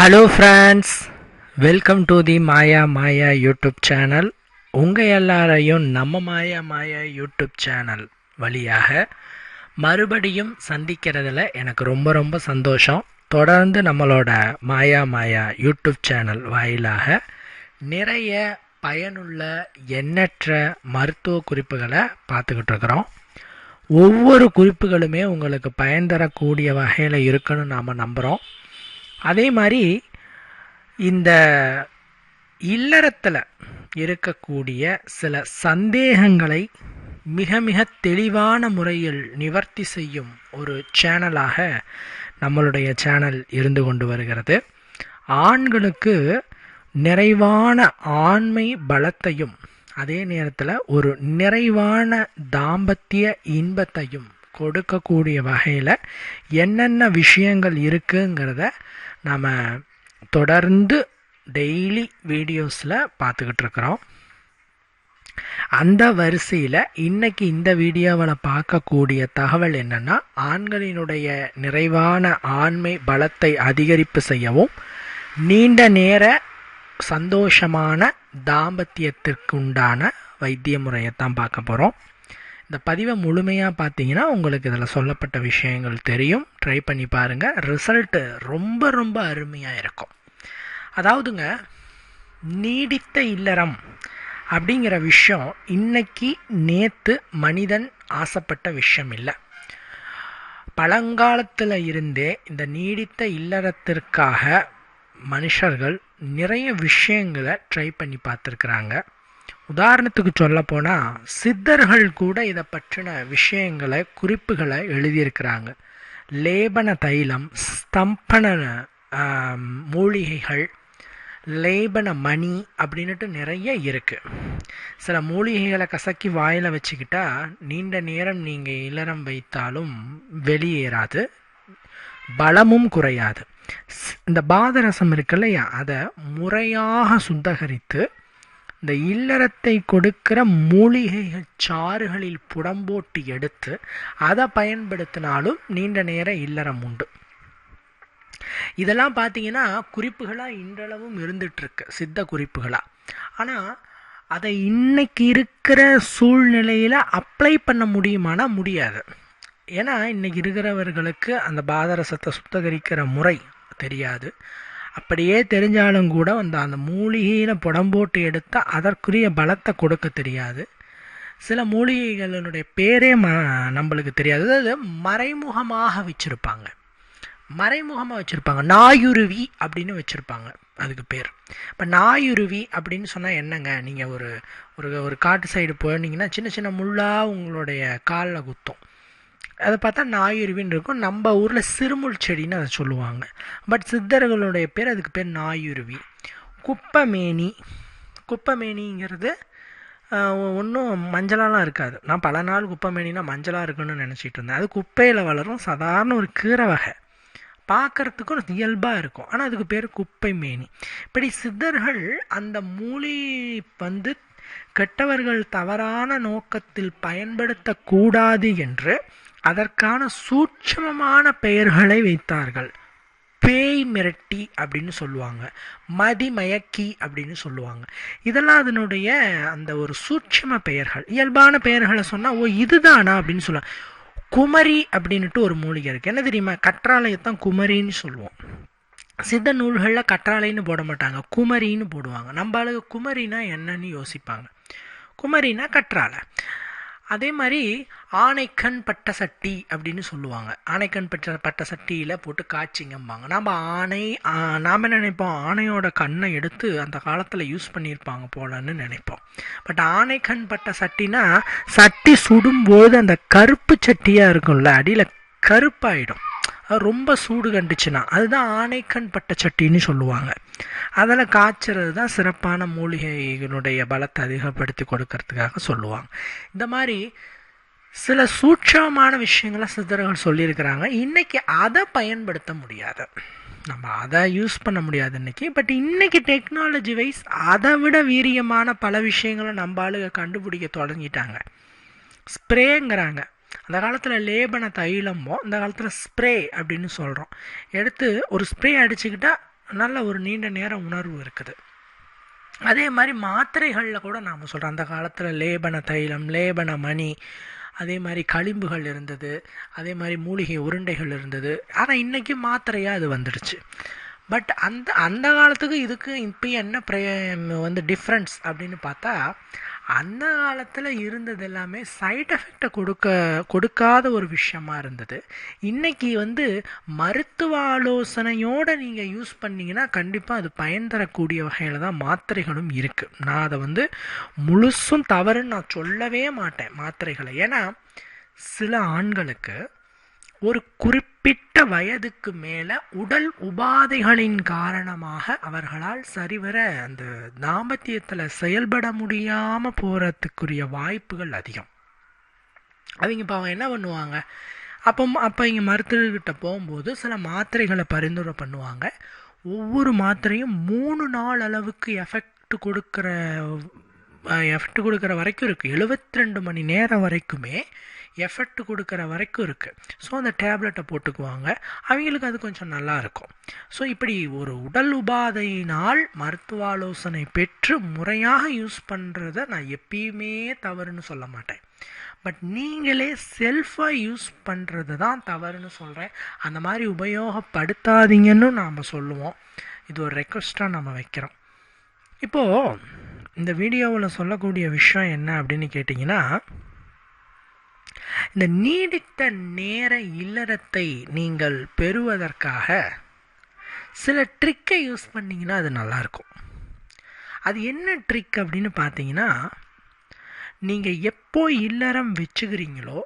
Hello friends welcome to the Maya Maya YouTube channel உங்கள் எல்லாரையும் நம்ம மாயா மாயா யூடியூப் சேனல் வழியாக மறுபடியும் சந்திக்கிறதுல எனக்கு ரொம்ப ரொம்ப சந்தோஷம். தொடர்ந்து நம்மளோட மாயா மாயா யூடியூப் சேனல் வாயிலாக நிறைய பயனுள்ள எண்ணற்ற மருத்துவ குறிப்புகளை பார்த்துக்கிட்டு இருக்கிறோம். ஒவ்வொரு குறிப்புகளுமே உங்களுக்கு பயன் தரக்கூடிய வகையில் இருக்குன்னு நாம் நம்புகிறோம் அதே மாதிரி இந்த இல்லறத்தில் இருக்கக்கூடிய சில சந்தேகங்களை மிக மிக தெளிவான முறையில் நிவர்த்தி செய்யும் ஒரு சேனலாக நம்மளுடைய சேனல் இருந்து கொண்டு வருகிறது. ஆண்களுக்கு நிறைவான ஆண்மை பலத்தையும் அதே நேரத்தில் ஒரு நிறைவான தாம்பத்திய இன்பத்தையும் கொடுக்கக்கூடிய வகையில் என்னென்ன விஷயங்கள் இருக்குங்கிறத நாம் தொடர்ந்து டெய்லி வீடியோஸில் பார்த்துக்கிட்டு இருக்கிறோம். அந்த வரிசையில் இன்னைக்கு இந்த வீடியோவில் பார்க்கக்கூடிய தகவல் என்னென்னா ஆண்களினுடைய நிறைவான ஆண்மை பலத்தை அதிகரிப்பு செய்யவும் நீண்ட நேர சந்தோஷமான தாம்பத்தியத்திற்குண்டான வைத்திய முறையை தான் பார்க்க போகிறோம் இந்த பதிவை முழுமையாக பார்த்தீங்கன்னா உங்களுக்கு இதில் சொல்லப்பட்ட விஷயங்கள் தெரியும். ட்ரை பண்ணி பாருங்கள் ரிசல்ட்டு ரொம்ப ரொம்ப அருமையாக இருக்கும். அதாவதுங்க நீடித்த இல்லறம் அப்படிங்கிற விஷயம் இன்னைக்கு நேற்று மனிதன் ஆசைப்பட்ட விஷயம் இல்லை. பழங்காலத்தில் இருந்தே இந்த நீடித்த இல்லறத்திற்காக மனுஷர்கள் நிறைய விஷயங்களை ட்ரை பண்ணி பார்த்துருக்குறாங்க. உதாரணத்துக்கு சொல்ல போனால் சித்தர்கள் கூட இதை பற்றின விஷயங்களை குறிப்புகளை எழுதியிருக்கிறாங்க. லேபன தைலம் ஸ்தம்பன மூலிகைகள் லேபன மணி அப்படின்ட்டு நிறைய இருக்குது சில மூலிகைகளை கசக்கி வாயில் வச்சுக்கிட்டா நீண்ட நேரம் நீங்கள் இல்லறம் வைத்தாலும் வெளியேறாது பலமும் குறையாது. இந்த பாதரசம் இருக்கு இல்லையா அதை முறையாக சுத்தகரித்து இந்த இல்லறத்தை கொடுக்கிற மூலிகைகள் சாறுகளில் புடம்போட்டு எடுத்து அதை பயன்படுத்தினாலும் நீண்ட நேர இல்லறம் உண்டு. இதெல்லாம் பார்த்தீங்கன்னா குறிப்புகளாக இன்றளவும் இருந்துகிட்ருக்கு சித்த குறிப்புகளாக ஆனால் அதை இன்னைக்கு இருக்கிற சூழ்நிலையில் அப்ளை பண்ண முடியுமானா முடியாது. ஏன்னா இன்னைக்கு இருக்கிறவர்களுக்கு அந்த பாதரசத்தை சுத்தகரிக்கிற முறை தெரியாது. அப்படியே தெரிஞ்சாலும் கூட அந்த அந்த மூலிகையில் புடம் போட்டு எடுத்தால் அதற்குரிய பலத்தை கொடுக்க தெரியாது. சில மூலிகைகளினுடைய பேரே ம நம்மளுக்கு தெரியாது. அதாவது மறைமுகமாக வச்சுருப்பாங்க. மறைமுகமாக வச்சுருப்பாங்க. நாயுருவி அப்படின்னு வச்சுருப்பாங்க. அதுக்கு பேர். இப்போ நாயுருவி அப்படின்னு சொன்னால் என்னங்க? நீங்கள் ஒரு ஒரு ஒரு காட்டு சைடு போனீங்கன்னா சின்ன சின்ன முள்ளாக உங்களுடைய காலில் குத்தும். அதை பார்த்தா நாயுருவின்னு இருக்கும். நம்ம ஊரில் சிறுமுள் செடின்னு அதை சொல்லுவாங்க. பட் சித்தர்களுடைய பேர் அதுக்கு பேர் நாயுருவி. குப்பமேனி. குப்பமேனிங்கிறது ஒன்றும் மஞ்சளாலாம் இருக்காது. நான் பல நாள் குப்பமேனினா மஞ்சளாக இருக்குன்னு நினச்சிட்டு இருந்தேன். அது குப்பையில் வளரும். சாதாரண ஒரு கீரை வகை. பார்க்குறதுக்கும் இயல்பாக இருக்கும். ஆனால் அதுக்கு பேர் குப்பை மேனி இப்படி சித்தர்கள் அந்த மூலி வந்து கெட்டவர்கள் தவறான நோக்கத்தில் பயன்படுத்தக்கூடாது என்று அதற்கான சூட்சமமான பெயர்களை வைத்தார்கள். பேய் மிரட்டி அப்படின்னு சொல்லுவாங்க. மதிமயக்கி அப்படின்னு சொல்லுவாங்க. இதெல்லாம் அதனுடைய அந்த ஒரு சூட்சம பெயர்கள். இயல்பான பெயர்களை சொன்னால் ஓ இதுதானா அப்படின்னு சொல்லுவாங்க. குமரி அப்படின்ட்டு ஒரு மூலிகை இருக்குது என்ன தெரியுமா? கற்றாலயத்தான் குமரின்னு சொல்லுவோம். சித்த நூல்களில் கற்றாழைன்னு போட மாட்டாங்க. குமரின்னு போடுவாங்க. நம்ம ஆளுங்க குமரினா என்னன்னு யோசிப்பாங்க. குமரினா கற்றாழை. அதே மாதிரி ஆனைக்கண் பட்ட சட்டி அப்படின்னு சொல்லுவாங்க. ஆனைக்கண் பட்ட பட்ட சட்டியில் போட்டு காய்ச்சிங்கம்பாங்க. நம்ம ஆணை நாம் என்ன நினைப்போம்? ஆணையோட கண்ணை எடுத்து அந்த காலத்தில் யூஸ் பண்ணியிருப்பாங்க போலன்னு நினைப்போம். பட் ஆனைக்கண் பட்ட சட்டினா சட்டி சுடும்போது அந்த கருப்பு சட்டியாக இருக்கும்ல அடியில் கருப்பாயிடும். ரொம்ப சூடு கண்டுச்சுன்னா அதுதான் ஆனைக்கண் பட்ட சட்டின்னு சொல்லுவாங்க. அதில் காய்ச்சறது தான் சிறப்பான மூலிகைகளுடைய பலத்தை அதிகப்படுத்தி கொடுக்கறதுக்காக சொல்லுவாங்க. இந்த மாதிரி சில சூட்சமான விஷயங்களை சித்தர்கள் சொல்லியிருக்கிறாங்க. இன்றைக்கி அதை பயன்படுத்த முடியாது. நம்ம அதை யூஸ் பண்ண முடியாது இன்னைக்கு. பட் இன்றைக்கி டெக்னாலஜி வைஸ் அதை விட வீரியமான பல விஷயங்களை நம்ம ஆளுக கண்டுபிடிக்க தொடங்கிட்டாங்க. ஸ்ப்ரேங்கிறாங்க அந்த காலத்தில் லேபன தைலமோ அந்த காலத்தில் ஸ்ப்ரே அப்படின்னு சொல்கிறோம் எடுத்து ஒரு ஸ்ப்ரே அடிச்சுக்கிட்டால் நல்ல ஒரு நீண்ட நேர உணர்வு இருக்குது. அதே மாதிரி மாத்திரைகளில் கூட நாம் சொல்கிறோம் அந்த காலத்தில் லேபன தைலம் லேபன மணி அதே மாதிரி களிம்புகள் இருந்தது. அதே மாதிரி மூலிகை உருண்டைகள் இருந்தது. ஆனால் இன்றைக்கி மாத்திரையாக அது வந்துடுச்சு. பட் அந்த அந்த காலத்துக்கு இதுக்கு இப்போ என்ன ப்ரே வந்து டிஃப்ரென்ஸ் அப்படின்னு பார்த்தா அந்த காலத்தில் இருந்தது எல்லாமே சைட் எஃபெக்டை கொடுக்க கொடுக்காத ஒரு விஷயமா இருந்தது. இன்றைக்கி வந்து மருத்துவ ஆலோசனையோடு நீங்கள் யூஸ் பண்ணிங்கன்னா கண்டிப்பாக அது பயன் தரக்கூடிய வகையில் தான் மாத்திரைகளும் இருக்குது நான் அதை வந்து முழுசும் தவறுன்னு நான் சொல்லவே மாட்டேன் மாத்திரைகளை. ஏன்னா சில ஆண்களுக்கு ஒரு குறிப்பிட்ட வயதுக்கு மேலே உடல் உபாதைகளின் காரணமாக அவர்களால் சரிவர அந்த தாம்பத்தியத்தில் செயல்பட முடியாமல் போகிறதுக்குரிய வாய்ப்புகள் அதிகம். அவங்க இப்போ அவங்க என்ன பண்ணுவாங்க? அப்போ அப்போ இங்கே மருத்துவர்கிட்ட போகும்போது சில மாத்திரைகளை பரிந்துரை பண்ணுவாங்க. ஒவ்வொரு மாத்திரையும் மூணு நாள் அளவுக்கு எஃபெக்ட் கொடுக்குற எஃபெக்ட் கொடுக்குற வரைக்கும் இருக்குது எழுபத்தி ரெண்டு மணி நேரம் வரைக்குமே எஃபெக்ட் கொடுக்குற வரைக்கும் இருக்குது ஸோ அந்த டேப்லெட்டை போட்டுக்குவாங்க. அவங்களுக்கு அது கொஞ்சம் நல்லா இருக்கும். ஸோ இப்படி ஒரு உடல் உபாதையினால் மருத்துவ ஆலோசனை பெற்று முறையாக யூஸ் பண்ணுறத நான் எப்பயுமே தவறுன்னு சொல்ல மாட்டேன். பட் நீங்களே செல்ஃபாக யூஸ் பண்ணுறது தான் தவறுன்னு சொல்கிறேன் அந்த மாதிரி உபயோகப்படுத்தாதீங்கன்னு நாம் சொல்லுவோம். இது ஒரு ரெக்வஸ்ட்டாக நம்ம வைக்கிறோம். இப்போது இந்த வீடியோவில் சொல்லக்கூடிய விஷயம் என்ன அப்படின்னு கேட்டிங்கன்னா இந்த நீடித்த நேர இல்லறத்தை நீங்கள் பெறுவதற்காக சில ட்ரிக்கை யூஸ் பண்ணிங்கன்னா அது நல்லாயிருக்கும். அது என்ன ட்ரிக் அப்படின்னு பார்த்தீங்கன்னா நீங்கள் எப்போ இல்லறம் வச்சுக்கிறீங்களோ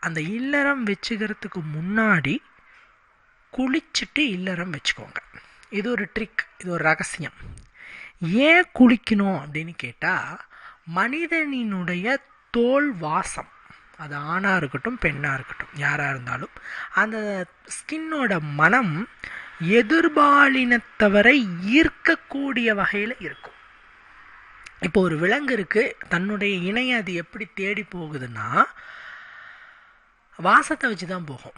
அந்த இல்லறம் வச்சுக்கிறதுக்கு முன்னாடி குளிச்சுட்டு இல்லறம் வச்சுக்கோங்க. இது ஒரு ட்ரிக் இது ஒரு ரகசியம். ஏன் குளிக்கணும் அப்படின்னு கேட்டால் மனிதனினுடைய தோல் வாசம் அது ஆணாக இருக்கட்டும் பெண்ணாக இருக்கட்டும் யாராக இருந்தாலும் அந்த ஸ்கின்னோட மனம் எதிர்பாலினத்தவரை ஈர்க்கக்கூடிய வகையில் இருக்கும். இப்போ ஒரு விலங்கு இருக்குது தன்னுடைய இணையை அது எப்படி தேடி போகுதுன்னா வாசத்தை வச்சு தான் போகும்.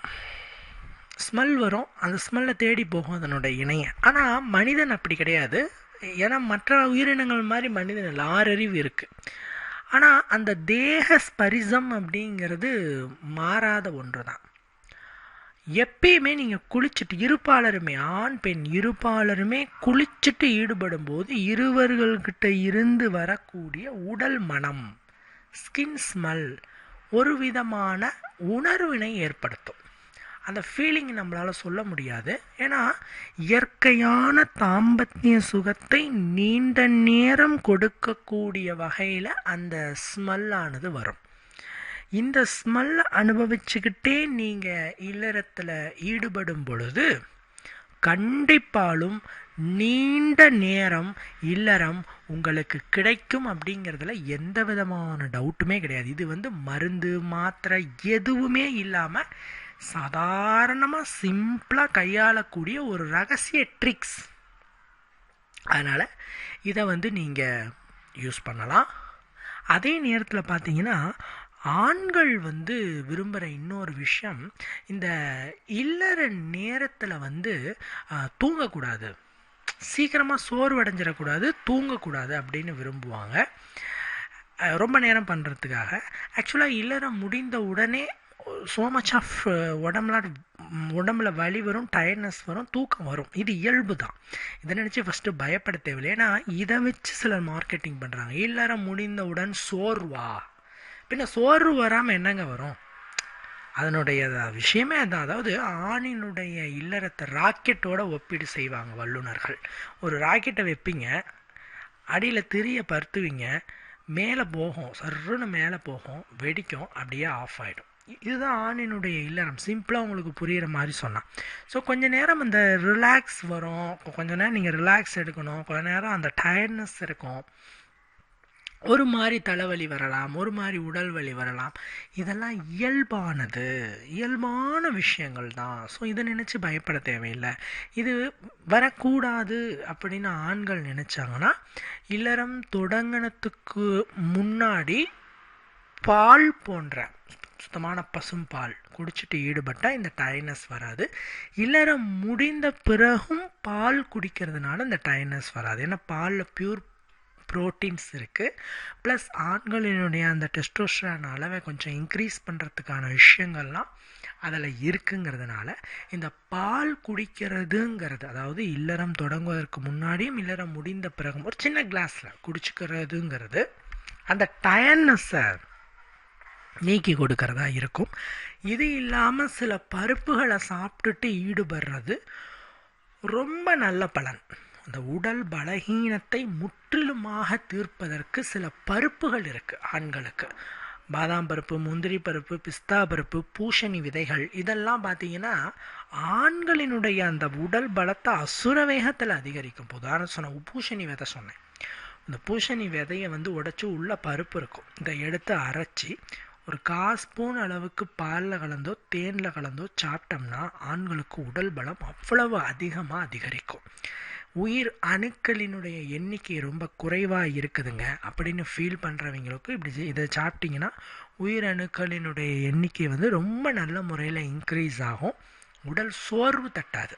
ஸ்மெல் வரும் அந்த ஸ்மெல்லை தேடி போகும் அதனுடைய இணையை. ஆனால் மனிதன் அப்படி கிடையாது. ஏன்னா மற்ற உயிரினங்கள் மாதிரி மனிதன் ஆறறிவு இருக்குது ஆனால் அந்த தேக ஸ்பரிசம் அப்படிங்கிறது மாறாத ஒன்று தான் எப்பயுமே நீங்கள் குளிச்சுட்டு இருப்பாளருமே ஆண் பெண் இருப்பாளருமே குளிச்சுட்டு ஈடுபடும் போது இருவர்கள்கிட்ட இருந்து வரக்கூடிய உடல் மனம் ஸ்கின் ஸ்மெல் ஒரு விதமான உணர்வினை ஏற்படுத்தும். அந்த ஃபீலிங் நம்மளால் சொல்ல முடியாது. ஏன்னா இயற்கையான தாம்பத்திய சுகத்தை நீண்ட நேரம் கொடுக்கக்கூடிய வகையில் அந்த ஸ்மெல்லானது வரும். இந்த ஸ்மெல்லை அனுபவிச்சுக்கிட்டே நீங்கள் இல்லறத்தில் ஈடுபடும் பொழுது கண்டிப்பாலும் நீண்ட நேரம் இல்லறம் உங்களுக்கு கிடைக்கும் அப்படிங்கிறதுல எந்த விதமான டவுட்டுமே கிடையாது. இது வந்து மருந்து மாத்திரை எதுவுமே இல்லாமல் சாதாரணமாக சிம்பிளாக கையாளக்கூடிய ஒரு ரகசிய ட்ரிக்ஸ் அதனால் இதை வந்து நீங்கள் யூஸ் பண்ணலாம். அதே நேரத்தில் பார்த்தீங்கன்னா ஆண்கள் வந்து விரும்புகிற இன்னொரு விஷயம் இந்த இல்லற நேரத்தில் வந்து தூங்கக்கூடாது. சீக்கிரமாக சோர்வடைஞ்சிடக்கூடாது தூங்கக்கூடாது அப்படின்னு விரும்புவாங்க. ரொம்ப நேரம் பண்ணுறதுக்காக ஆக்சுவலாக இல்லறம் முடிந்த உடனே ஸோ மச் ஆஃப் உடம்புல உடம்புல வலி வரும் டயர்ட்னஸ் வரும் தூக்கம் வரும். இது இயல்பு தான். இதை நினச்சி ஃபஸ்ட்டு பயப்பட தேவையில்லை. ஏன்னா இதை வச்சு சிலர் மார்க்கெட்டிங் பண்ணுறாங்க இல்லறம் முடிந்தவுடன் சோர்வா? பின்ன சோர்வு வராமல் என்னங்க வரும்? அதனுடைய விஷயமே அதான். அதாவது ஆணினுடைய இல்லறத்தை ராக்கெட்டோட ஒப்பீடு செய்வாங்க வல்லுநர்கள். ஒரு ராக்கெட்டை வைப்பீங்க. அடியில் திரிய பருத்துவீங்க. மேலே போகும். சர்ருன்னு மேலே போகும். வெடிக்கும். அப்படியே ஆஃப் ஆகிடும் இதுதான் ஆணினுடைய இல்லறம். சிம்பிளாக உங்களுக்கு புரிகிற மாதிரி சொன்னான். ஸோ கொஞ்ச நேரம் அந்த ரிலாக்ஸ் வரும். கொஞ்ச நேரம் நீங்கள் ரிலாக்ஸ் எடுக்கணும். கொஞ்ச நேரம் அந்த டயர்ட்னஸ் இருக்கும். ஒரு மாதிரி தலைவலி வரலாம். ஒரு மாதிரி உடல் வலி வரலாம். இதெல்லாம் இயல்பானது. இயல்பான விஷயங்கள் தான். ஸோ இதை நினச்சி பயப்பட தேவையில்லை. இது வரக்கூடாது அப்படின்னு ஆண்கள் நினச்சாங்கன்னா இல்லறம் தொடங்கினத்துக்கு முன்னாடி பால் போன்ற சுத்தமான பசும் பால். குடிச்சிட்டு ஈடுபட்டால் இந்த டயர்னஸ் வராது. இல்லறம் முடிந்த பிறகும் பால் குடிக்கிறதுனால இந்த டயர்னஸ் வராது. ஏன்னா பாலில் பியூர் ப்ரோட்டீன்ஸ் இருக்குது ப்ளஸ் ஆண்களினுடைய அந்த டெஸ்டோஸ்ட்ரான் அளவை கொஞ்சம் இன்க்ரீஸ் பண்ணுறதுக்கான விஷயங்கள்லாம் அதில் இருக்குங்கிறதுனால இந்த பால் குடிக்கிறதுங்கிறது அதாவது இல்லறம் தொடங்குவதற்கு முன்னாடியும் இல்லறம் முடிந்த பிறகும் ஒரு சின்ன கிளாஸில் குடிச்சிக்கிறதுங்கிறது அந்த டயர்னஸை நீக்கி கொடுக்கறதா இருக்கும். இது இல்லாமல் சில பருப்புகளை சாப்பிட்டுட்டு ஈடுபடுறது ரொம்ப நல்ல பலன். அந்த உடல் பலகீனத்தை முற்றிலுமாக தீர்ப்பதற்கு சில பருப்புகள் இருக்குது ஆண்களுக்கு. பாதாம் பருப்பு முந்திரி பருப்பு பிஸ்தா பருப்பு பூசணி விதைகள் இதெல்லாம் பார்த்தீங்கன்னா ஆண்களினுடைய அந்த உடல் பலத்தை அசுர வேகத்தில் அதிகரிக்கும். உதாரணம் சொன்ன பூசணி விதை சொன்னேன். இந்த பூசணி விதையை வந்து உடச்சி உள்ள பருப்பு இருக்கும். இதை எடுத்து அரைச்சி ஒரு கால் ஸ்பூன் அளவுக்கு பாலில் கலந்தோ தேனில் கலந்தோ சாப்பிட்டோம்னா ஆண்களுக்கு உடல் பலம் அவ்வளவு அதிகமாக அதிகரிக்கும். உயிர் அணுக்களினுடைய எண்ணிக்கை ரொம்ப குறைவாக இருக்குதுங்க. அப்படின்னு ஃபீல் பண்ணுறவங்களுக்கு இப்படி இதை சாப்பிட்டிங்கன்னா உயிர் அணுக்களினுடைய எண்ணிக்கை வந்து ரொம்ப நல்ல முறையில் இன்க்ரீஸ் ஆகும். உடல் சோர்வு தட்டாது.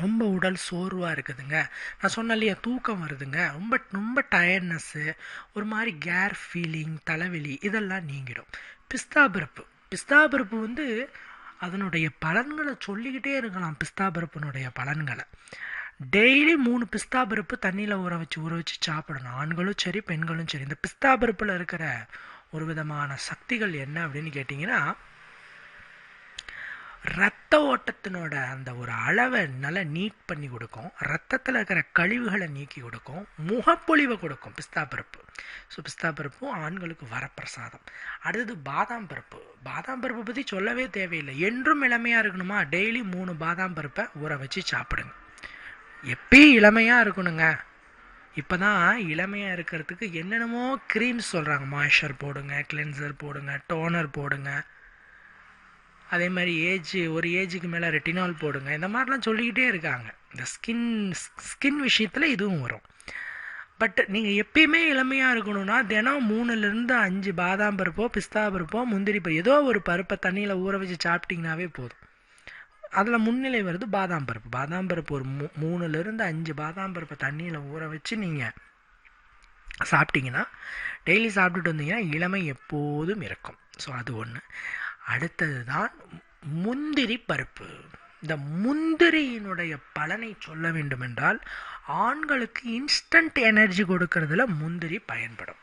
ரொம்ப உடல் சோர்வாக இருக்குதுங்க. நான் சொன்ன இல்லையா தூக்கம் வருதுங்க. ரொம்ப ரொம்ப டயர்ட்னஸ்ஸு ஒரு மாதிரி கேர் ஃபீலிங் தலைவலி இதெல்லாம் நீங்கிடும். பிஸ்தா பருப்பு. பிஸ்தா பருப்பு வந்து அதனுடைய பலன்களை சொல்லிக்கிட்டே இருக்கலாம் பிஸ்தா பருப்பினுடைய பலன்களை. டெய்லி மூணு பிஸ்தா பருப்பு தண்ணியில் ஊற வச்சு ஊற வச்சு சாப்பிடணும். ஆண்களும் சரி பெண்களும் சரி. இந்த பிஸ்தா பருப்பில் இருக்கிற ஒரு விதமான சக்திகள் என்ன அப்படின்னு கேட்டிங்கன்னா ரத்த ஓட்டத்தினோட அந்த ஒரு அளவை நல்லா நீட் பண்ணி கொடுக்கும். ரத்தத்தில் இருக்கிற கழிவுகளை நீக்கி கொடுக்கும். முகப்பொழிவை கொடுக்கும் பிஸ்தா பருப்பு. ஸோ பிஸ்தா பருப்பும் ஆண்களுக்கு வரப்பிரசாதம். அடுத்தது பாதாம் பருப்பு. பாதாம் பருப்பை பற்றி சொல்லவே தேவையில்லை. என்றும் இளமையாக இருக்கணுமா? டெய்லி மூணு பாதாம் பருப்பை ஊற வச்சு சாப்பிடுங்க. எப்பயும் இளமையாக இருக்கணுங்க. இப்போ தான் இளமையாக இருக்கிறதுக்கு என்னென்னமோ க்ரீம்ஸ் சொல்கிறாங்க மாய்ஸ்சர் போடுங்க கிளென்சர் போடுங்க டோனர் போடுங்க. அதே மாதிரி ஏஜ் ஒரு ஏஜுக்கு மேலே ரெட்டினால் போடுங்க. இந்த மாதிரிலாம் சொல்லிக்கிட்டே இருக்காங்க. இந்த ஸ்கின் ஸ்கின் விஷயத்தில் இதுவும் வரும். பட் நீங்கள் எப்பயுமே இளமையாக இருக்கணும்னா தினம் மூணுலேருந்து அஞ்சு பாதாம் பருப்போ பிஸ்தா பருப்போ முந்திரி பருப்பு ஏதோ ஒரு பருப்பை தண்ணியில் ஊற வச்சு சாப்பிட்டிங்கனாவே போதும். அதில் முன்னிலை வருது பாதாம் பருப்பு. பாதாம் பருப்பு ஒரு மூ மூணுலேருந்து அஞ்சு பாதாம் பருப்பை தண்ணியில் ஊற வச்சு நீங்கள் சாப்பிட்டிங்கன்னா டெய்லி சாப்பிட்டுட்டு வந்தீங்கன்னா இளமை எப்போதும் இருக்கும் ஸோ அது ஒன்று அடுத்தது தான் முந்திரி பருப்பு. இந்த முந்திரியினுடைய பலனை சொல்ல வேண்டுமென்றால் ஆண்களுக்கு இன்ஸ்டன்ட் எனர்ஜி கொடுக்கறதுல முந்திரி பயன்படும்.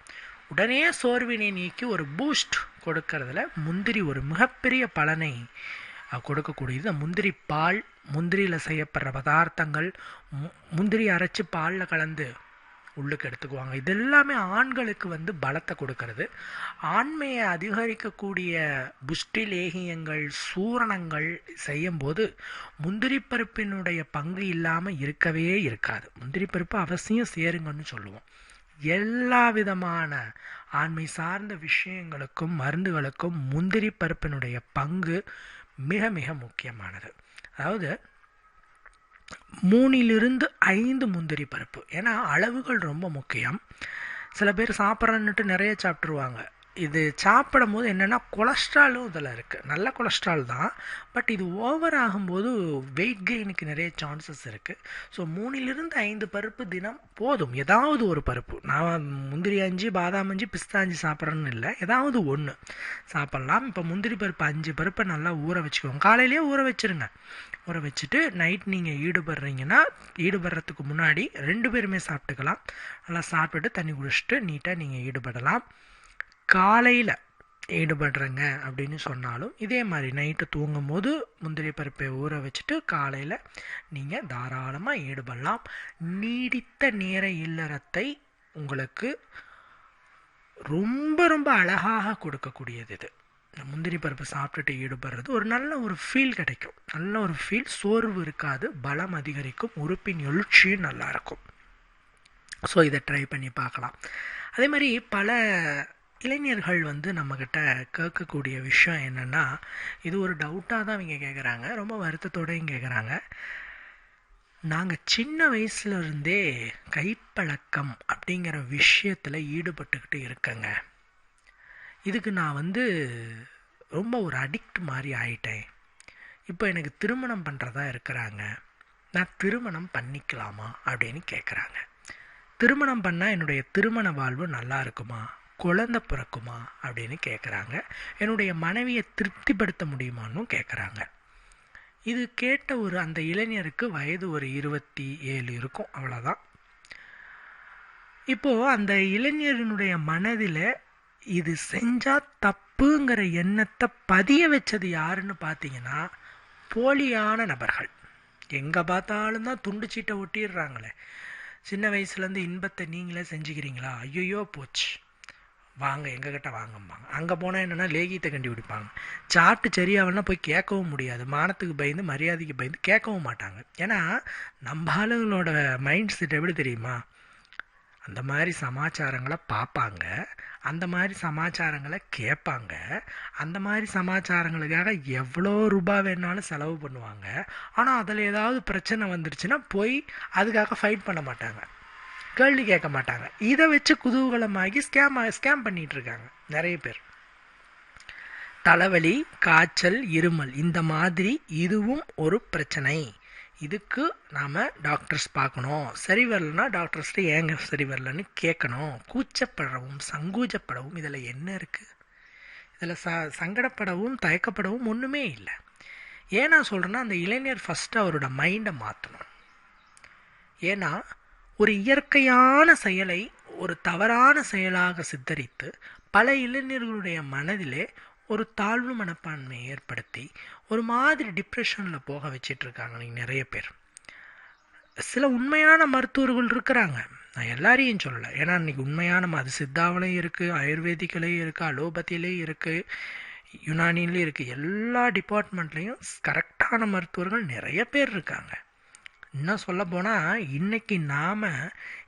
உடனே சோர்வினை நீக்கி ஒரு பூஸ்ட் கொடுக்கறதுல முந்திரி ஒரு மிகப்பெரிய பலனை கொடுக்கக்கூடியது. முந்திரி பால் முந்திரியில் செய்யப்படுற பதார்த்தங்கள் முந்திரி அரைச்சி பாலில் கலந்து உள்ளுக்கு எடுத்துக்குவாங்க. இது எல்லாமே ஆண்களுக்கு வந்து பலத்தை கொடுக்கறது. ஆண்மையை அதிகரிக்கக்கூடிய புஷ்டி லேகியங்கள் சூரணங்கள் செய்யும்போது முந்திரி பருப்பினுடைய பங்கு இல்லாமல் இருக்கவே இருக்காது. முந்திரி பருப்பு அவசியம் சேருங்கன்னு சொல்லுவோம். எல்லா விதமான ஆண்மை சார்ந்த விஷயங்களுக்கும் மருந்துகளுக்கும் முந்திரி பருப்பினுடைய பங்கு மிக மிக முக்கியமானது. அதாவது மூணிலிருந்து ஐந்து முந்திரி பருப்பு. ஏன்னா அளவுகள் ரொம்ப முக்கியம். சில பேர் சாப்பிட்றன்னுட்டு நிறைய சாப்பிட்ருவாங்க இது சாப்பிடும் போது என்னென்னா கொலஸ்ட்ராலும் இதில் இருக்குது நல்ல கொலஸ்ட்ரால் தான். பட் இது ஓவர் ஆகும்போது வெயிட் கெயினுக்கு நிறைய சான்சஸ் இருக்குது ஸோ மூணிலிருந்து ஐந்து பருப்பு தினம் போதும். ஏதாவது ஒரு பருப்பு. நான் முந்திரி அஞ்சு பாதாம் அஞ்சு பிஸ்தா அஞ்சு சாப்பிட்றேன்னு இல்லை. ஏதாவது ஒன்று சாப்பிட்லாம். இப்போ முந்திரி பருப்பு அஞ்சு பருப்பை நல்லா ஊற வச்சுக்கோங்க. காலையிலேயே ஊற வச்சுருங்க. ஊற வச்சுட்டு நைட் நீங்கள் ஈடுபடுறீங்கன்னா ஈடுபடுறதுக்கு முன்னாடி ரெண்டு பேருமே சாப்பிட்டுக்கலாம். நல்லா சாப்பிட்டுட்டு தண்ணி குடிச்சிட்டு நீட்டாக நீங்கள் ஈடுபடலாம். காலையில் ஈடுபடுறேங்க அப்படின்னு சொன்னாலும் இதே மாதிரி நைட்டு தூங்கும் போது முந்திரி பருப்பை ஊற வச்சுட்டு காலையில் நீங்கள் தாராளமாக ஈடுபடலாம். நீடித்த நேர இல்லறத்தை உங்களுக்கு ரொம்ப ரொம்ப அழகாக கொடுக்கக்கூடியது இது. இந்த முந்திரி பருப்பு சாப்பிட்டுட்டு ஈடுபடுறது ஒரு நல்ல ஒரு ஃபீல் கிடைக்கும். நல்ல ஒரு ஃபீல் சோர்வு இருக்காது பலம் அதிகரிக்கும் உறுப்பின் எழுச்சியும் நல்லாயிருக்கும் ஸோ இதை ட்ரை பண்ணி பார்க்கலாம். அதே மாதிரி பல இளைஞர்கள் வந்து நம்மக்கிட்ட கேட்கக்கூடிய விஷயம் என்னென்னா இது ஒரு டவுட்டாக தான் இவங்க கேட்குறாங்க ரொம்ப வருத்தத்தோடையும் கேட்குறாங்க நாங்கள் சின்ன வயசுலேருந்தே கைப்பழக்கம் அப்படிங்கிற விஷயத்தில் ஈடுபட்டுக்கிட்டு இருக்கேங்க. இதுக்கு நான் வந்து ரொம்ப ஒரு அடிக்ட் மாதிரி ஆயிட்டேன். இப்போ எனக்கு திருமணம் பண்ணுறதா இருக்கிறாங்க. நான் திருமணம் பண்ணிக்கலாமா அப்படின்னு கேட்குறாங்க திருமணம் பண்ணால் என்னுடைய திருமண வாழ்வு நல்லா இருக்குமா? குழந்த பிறக்குமா? அப்படின்னு கேட்குறாங்க என்னுடைய மனைவியை திருப்திப்படுத்த முடியுமான்னு கேட்குறாங்க இது கேட்ட ஒரு அந்த இளைஞருக்கு வயது ஒரு இருபத்தி ஏழு இருக்கும் அவ்வளோதான் இப்போது அந்த இளைஞரினுடைய மனதில் இது செஞ்சால் தப்புங்கிற எண்ணத்தை பதிய வச்சது யாருன்னு பார்த்தீங்கன்னா போலியான நபர்கள். எங்கே பார்த்தாலும் தான் துண்டு சீட்டை ஒட்டிடுறாங்களே. சின்ன வயசுலேருந்து இன்பத்தை நீங்களே செஞ்சுக்கிறீங்களா? ஐயோ போச்சு. வாங்க எங்ககிட்ட வாங்கம்பாங்க அங்கே போனால் என்னென்னா லேகியத்தை கண்டுபிடிப்பாங்க சாப்பிட்டு சரியாகலன்னா போய் கேட்கவும் முடியாது. மானத்துக்கு பயந்து மரியாதைக்கு பயந்து கேட்கவும் மாட்டாங்க. ஏன்னா நம்ம ஆளுங்களோட மைண்ட் செட் எப்படி தெரியுமா? அந்த மாதிரி சமாச்சாரங்களை பார்ப்பாங்க. அந்த மாதிரி சமாச்சாரங்களை கேட்பாங்க. அந்த மாதிரி சமாச்சாரங்களுக்காக எவ்வளோ ரூபா வேணாலும் செலவு பண்ணுவாங்க. ஆனால் அதில் ஏதாவது பிரச்சனை வந்துருச்சுன்னா போய் அதுக்காக ஃபைட் பண்ண மாட்டாங்க. கேள்வி கேட்க மாட்டாங்க. இதை வச்சு குதூகலமாகி ஸ்கேம் ஸ்கேம் பண்ணிகிட்டு இருக்காங்க. நிறைய பேர். தலைவலி காய்ச்சல் இருமல் இந்த மாதிரி இதுவும் ஒரு பிரச்சனை. இதுக்கு நாம் டாக்டர்ஸ் பார்க்கணும். சரி வரலன்னா டாக்டர்ஸ்ட்டு ஏங்க சரி வரலன்னு கேட்கணும். கூச்சப்படவும் சங்கூச்சப்படவும் இதில் என்ன இருக்குது இதில் ச சங்கடப்படவும் தயக்கப்படவும் ஒன்றுமே இல்லை. ஏன் நான் சொல்கிறேன்னா அந்த இளைஞர் ஃபஸ்ட்டு அவரோட மைண்டை மாற்றணும் ஏன்னா ஒரு இயற்கையான செயலை ஒரு தவறான செயலாக சித்தரித்து பல இளைஞர்களுடைய மனதிலே ஒரு தாழ்வு மனப்பான்மையை ஏற்படுத்தி ஒரு மாதிரி டிப்ரெஷனில் போக வச்சிட்ருக்காங்க நீங்கள் நிறைய பேர். சில உண்மையான மருத்துவர்கள் இருக்கிறாங்க. நான் எல்லாரையும் சொல்லலை. ஏன்னா இன்றைக்கி உண்மையான அது சித்தாவிலையும் இருக்குது ஆயுர்வேதிக்கிலையும் இருக்குது அலோபதியிலையும் இருக்குது யுனானிலையும் இருக்குது எல்லா டிபார்ட்மெண்ட்லேயும் கரெக்டான மருத்துவர்கள் நிறைய பேர் இருக்காங்க. இன்னும் சொல்ல போனால் நாம்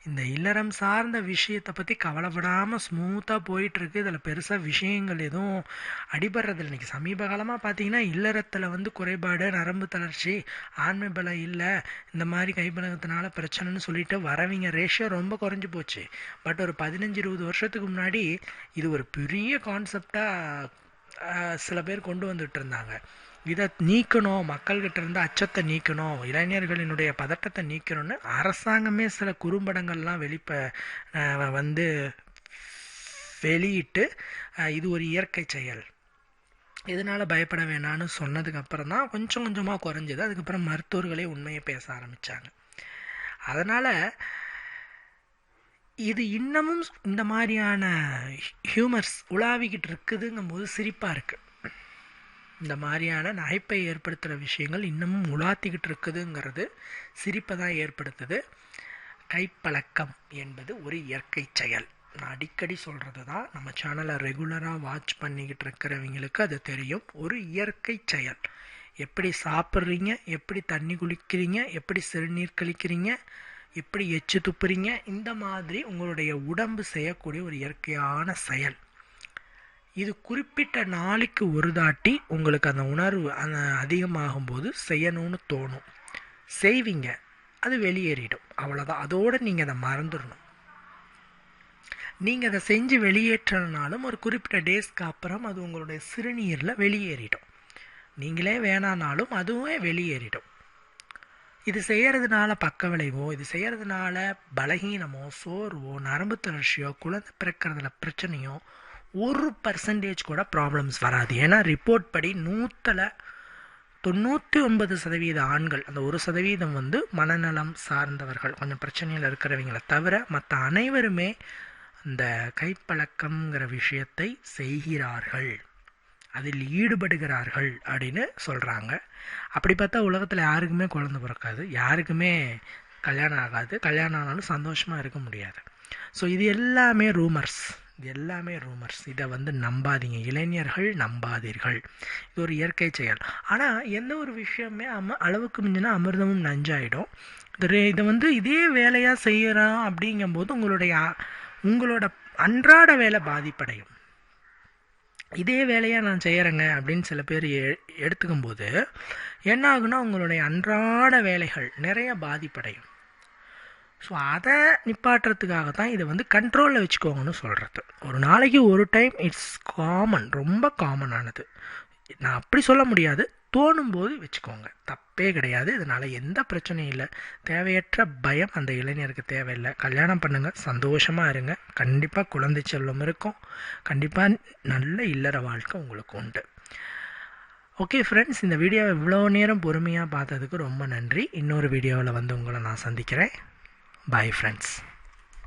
இந்த இல்லறம் சார்ந்த விஷயத்தை பற்றி கவலைப்படாமல் ஸ்மூத்தாக போயிட்டுருக்கு. இதில் பெருசாக விஷயங்கள் எதுவும் அடிபடுறதில்ல. இன்றைக்கி சமீப காலமாக பார்த்தீங்கன்னா இல்லறத்தில் வந்து குறைபாடு நரம்பு தளர்ச்சி ஆண்மை பலம் இல்லை இந்த மாதிரி கைப்பழகத்தினால பிரச்சனைன்னு சொல்லிட்டு வரவங்க ரேஷியோ ரொம்ப குறைஞ்சி போச்சு. பட் ஒரு பதினஞ்சு இருபது வருஷத்துக்கு முன்னாடி இது ஒரு பெரிய கான்செப்டாக சில பேர் கொண்டு வந்துட்டு இருந்தாங்க. இதை நீக்கணும் மக்கள்கிட்ட இருந்து அச்சத்தை நீக்கணும் இளைஞர்களினுடைய பதட்டத்தை நீக்கணும்னு அரசாங்கமே சில குறும்படங்கள்லாம் வெளிப்ப வந்து வெளியிட்டு இது ஒரு இயற்கை செயல். இதனால் பயப்பட வேணான்னு சொன்னதுக்கு அப்புறம் தான் கொஞ்சம் கொஞ்சமாக குறைஞ்சது. அதுக்கப்புறம் மருத்துவர்களே உண்மையை பேச ஆரம்பித்தாங்க அதனால் இது இன்னமும் இந்த மாதிரியான ஹியூமர்ஸ் உலாவிக்கிட்டு இருக்குதுங்கும் போது சிரிப்பாக இருக்குது இந்த மாதிரியான நகைப்பை ஏற்படுத்துகிற விஷயங்கள் இன்னமும் உலாத்திக்கிட்டு இருக்குதுங்கிறது சிரிப்பை தான் ஏற்படுத்துது. கைப்பழக்கம் என்பது ஒரு இயற்கை செயல். நான் அடிக்கடி சொல்கிறது தான் நம்ம சேனலை ரெகுலராக வாட்ச் பண்ணிக்கிட்டு இருக்கிறவங்களுக்கு அது தெரியும். ஒரு இயற்கை செயல். எப்படி சாப்பிட்றீங்க? எப்படி தண்ணி குளிக்கிறீங்க? எப்படி சிறுநீர் கழிக்கிறீங்க? எப்படி எச்சு துப்புறீங்க? இந்த மாதிரி உங்களுடைய உடம்பு செய்யக்கூடிய ஒரு இயற்கையான செயல். இது குறிப்பிட்ட நாளைக்கு ஒரு தாட்டி உங்களுக்கு அந்த உணர்வு அந்த அதிகமாகும் போது செய்யணும்னு தோணும். செய்வீங்க. அது வெளியேறிடும். அவ்வளோதான் அதோடு நீங்கள் அதை மறந்துடணும். நீங்கள் அதை செஞ்சு வெளியேற்றனாலும் ஒரு குறிப்பிட்ட டேஸ்க்கு அப்புறம் அது உங்களுடைய சிறுநீரில் வெளியேறிடும். நீங்களே வேணானாலும் அதுவே வெளியேறிடும். இது செய்கிறதுனால பக்க விளைவோ இது செய்கிறதுனால பலகீனமோ சோர்வோ நரம்பு தளர்ச்சியோ குழந்தை பிறக்கிறதுல பிரச்சனையோ ஒரு பர்சன்டேஜ் கூட ப்ராப்ளம்ஸ் வராது. ஏன்னா ரிப்போர்ட் படி நூற்றில் தொண்ணூற்றி ஒன்பது சதவீத ஆண்கள் அந்த ஒரு சதவீதம் வந்து மனநலம் சார்ந்தவர்கள் கொஞ்சம் பிரச்சனையில் இருக்கிறவங்கள தவிர மற்ற அனைவருமே அந்த கைப்பழக்கம்ங்கிற விஷயத்தை செய்கிறார்கள். அதில் ஈடுபடுகிறார்கள் அப்படின்னு சொல்கிறாங்க அப்படி பார்த்தா உலகத்தில் யாருக்குமே குழந்தை பிறக்காது யாருக்குமே கல்யாணம் ஆகாது கல்யாணம் ஆனாலும் சந்தோஷமாக இருக்க முடியாது. ஸோ இது எல்லாமே ரூமர்ஸ் எல்லாமே ரூமர்ஸ் இதை வந்து நம்பாதீங்க. இளைஞர்கள் நம்பாதீர்கள். இது ஒரு இயற்கை செயல். ஆனால் எந்த ஒரு விஷயமே அம அளவுக்கு மிஞ்சினா அமிர்தமும் நஞ்சாயிடும். இதை வந்து இதே வேலையாக செய்கிறான் அப்படிங்கும்போது உங்களுடைய உங்களோட அன்றாட வேலை பாதிப்படையும். இதே வேலையாக நான் செய்கிறேங்க அப்படின்னு சில பேர் எ எடுத்துக்கும் போது என்ன ஆகுனா உங்களுடைய அன்றாட வேலைகள் நிறைய பாதிப்படையும். ஸோ அதை நிப்பாட்டுறதுக்காக தான் இதை வந்து கண்ட்ரோலில் வச்சுக்கோங்கன்னு சொல்கிறது ஒரு நாளைக்கு ஒரு டைம் இட்ஸ் காமன் ரொம்ப காமனானது நான் அப்படி சொல்ல முடியாது. தோணும் போது வச்சுக்கோங்க. தப்பே கிடையாது. இதனால் எந்த பிரச்சனையும் இல்லை. தேவையற்ற பயம் அந்த இளைஞருக்கு தேவையில்லை. கல்யாணம் பண்ணுங்கள் சந்தோஷமாக இருங்க. கண்டிப்பாக குழந்தை செல்வம் இருக்கும். கண்டிப்பாக நல்ல இல்லற வாழ்க்கை உங்களுக்கு உண்டு. ஓகே ஃப்ரெண்ட்ஸ் இந்த வீடியோவை இவ்வளோ நேரம் பொறுமையாக பார்த்ததுக்கு ரொம்ப நன்றி. இன்னொரு வீடியோவில் வந்து உங்களை நான் சந்திக்கிறேன். Bye friends